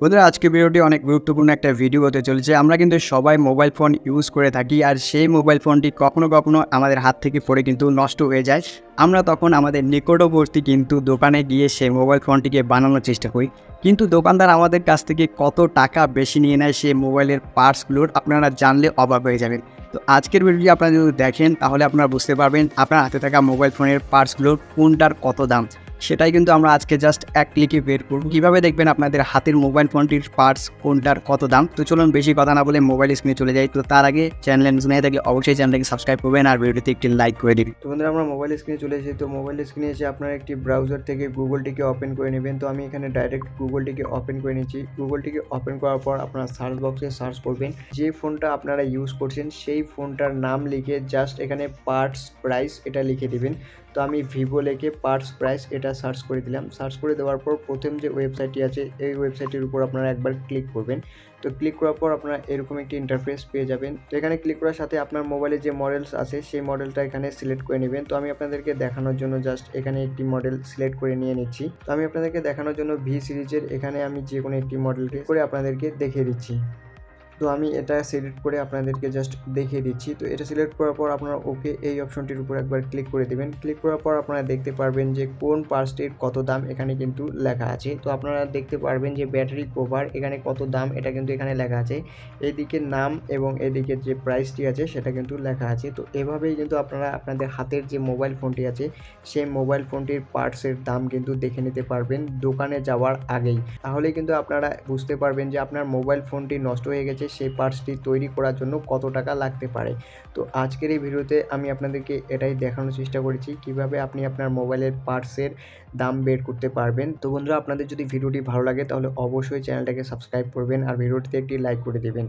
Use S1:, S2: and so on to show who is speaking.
S1: বন্ধুরা আজকে ভিডিওটি অনেক গুরুত্বপূর্ণ একটা ভিডিও হতে চলেছে। আমরা কিন্তু সবাই মোবাইল ফোন ইউজ করে থাকি আর সেই মোবাইল ফোনটি কখনো কখনো আমাদের হাত থেকে পড়ে কিন্তু নষ্ট হয়ে যায়। আমরা তখন আমাদের নিকটবর্তী কিন্তু দোকানে গিয়ে সেই মোবাইল ফোনটিকে বানানোর চেষ্টা করি। কিন্তু দোকানদার আমাদের কাছ থেকে কত টাকা বেশি নিয়ে নেয় সেই মোবাইলের পার্টসগুলোর আপনারা জানলে অবাক হয়ে যাবেন। তো আজকের ভিডিওটি আপনারা যদি দেখেন, তাহলে আপনারা বুঝতে পারবেন আপনার হাতে থাকা মোবাইল ফোনের পার্টসগুলোর কোনটার কত দাম। সেটাই কিন্তু আমরা আজকে জাস্ট এক ক্লিকে বের করব। কীভাবে দেখবেন আপনাদের হাতের মোবাইল ফোনটির পার্টস কোনটার কত দাম? তো চলুন বেশি কথা না বলে মোবাইল স্ক্রিনে চলে যাই। তো তার আগে চ্যানেলে নতুন হয়ে থাকলে অবশ্যই চ্যানেলটাকে সাবস্ক্রাইব করবেন আর ভিডিওতে একটি লাইক করে দিবেন।
S2: তো বন্ধুরা, আমরা মোবাইল স্ক্রিনে চলে এসেছি। তো মোবাইল স্ক্রিনে এসে আপনারা একটি ব্রাউজার থেকে গুগলটিকে ওপেন করে নেবেন। তো আমি এখানে ডাইরেক্ট গুগলটিকে ওপেন করে নিচ্ছি। গুগলটিকে ওপেন করার পর আপনারা সার্চ বক্সে সার্চ করবেন। যে ফোনটা আপনারা ইউজ করছেন, সেই ফোনটার নাম লিখে জাস্ট এখানে পার্টস প্রাইস এটা লিখে দিবেন। তো আমি ভিভো লিখে পার্টস প্রাইস এটা সার্চ করে দিলাম। সার্চ করে দেওয়ার পর প্রথম যে ওয়েবসাইটটি আছে, এই ওয়েবসাইটের উপর আপনারা একবার ক্লিক করবেন। তো ক্লিক করার পর আপনারা এরকম একটি ইন্টারফেস পেয়ে যাবেন। তো এখানে ক্লিক করার সাথে আপনার মোবাইলে যে মডেলস আছে, সেই মডেলটা এখানে সিলেক্ট করে নেবেন। তো আমি আপনাদেরকে দেখানোর জন্য জাস্ট এখানে একটি মডেল সিলেক্ট করে নিয়ে নিচ্ছি। তো আমি আপনাদেরকে দেখানোর জন্য ভি সিরিজের এখানে আমি যে কোনো একটি মডেলকে করে আপনাদেরকে দেখিয়ে দিচ্ছি। তো আমি এটা সিলেক্ট করে আপনাদেরকে জাস্ট দেখিয়ে দিচ্ছি। তো এটা সিলেক্ট করার পর আপনারা ওকে এই অপশনটির উপর একবার ক্লিক করে দেবেন। ক্লিক করার পর আপনারা দেখতে পারবেন যে কোন পার্সটির কত দাম এখানে কিন্তু লেখা আছে। তো আপনারা দেখতে পারবেন যে ব্যাটারি কভার এখানে কত দাম এটা কিন্তু এখানে লেখা আছে। এইদিকে নাম এবং এদিকে যে প্রাইসটি আছে সেটা কিন্তু লেখা আছে। তো এভাবেই কিন্তু আপনারা আপনাদের হাতের যে মোবাইল ফোনটি আছে, সেই মোবাইল ফোনটির পার্টসের দাম কিন্তু দেখে নিতে পারবেন দোকানে যাওয়ার আগেই। তাহলে কিন্তু আপনারা বুঝতে পারবেন যে আপনার মোবাইল ফোনটি নষ্ট হয়ে গেছে সেই পার্টসটি তৈরি করার জন্য কত টাকা লাগতে পারে। তো আজকের এই ভিডিওতে আমি আপনাদেরকে এটাই দেখানোর চেষ্টা করেছি, কীভাবে আপনি আপনার মোবাইলের পার্টসের দাম বের করতে পারবেন। তো বন্ধুরা, আপনাদের যদি ভিডিওটি ভালো লাগে, তাহলে অবশ্যই চ্যানেলটাকে সাবস্ক্রাইব করবেন আর ভিডিওটিতে একটি লাইক করে দেবেন।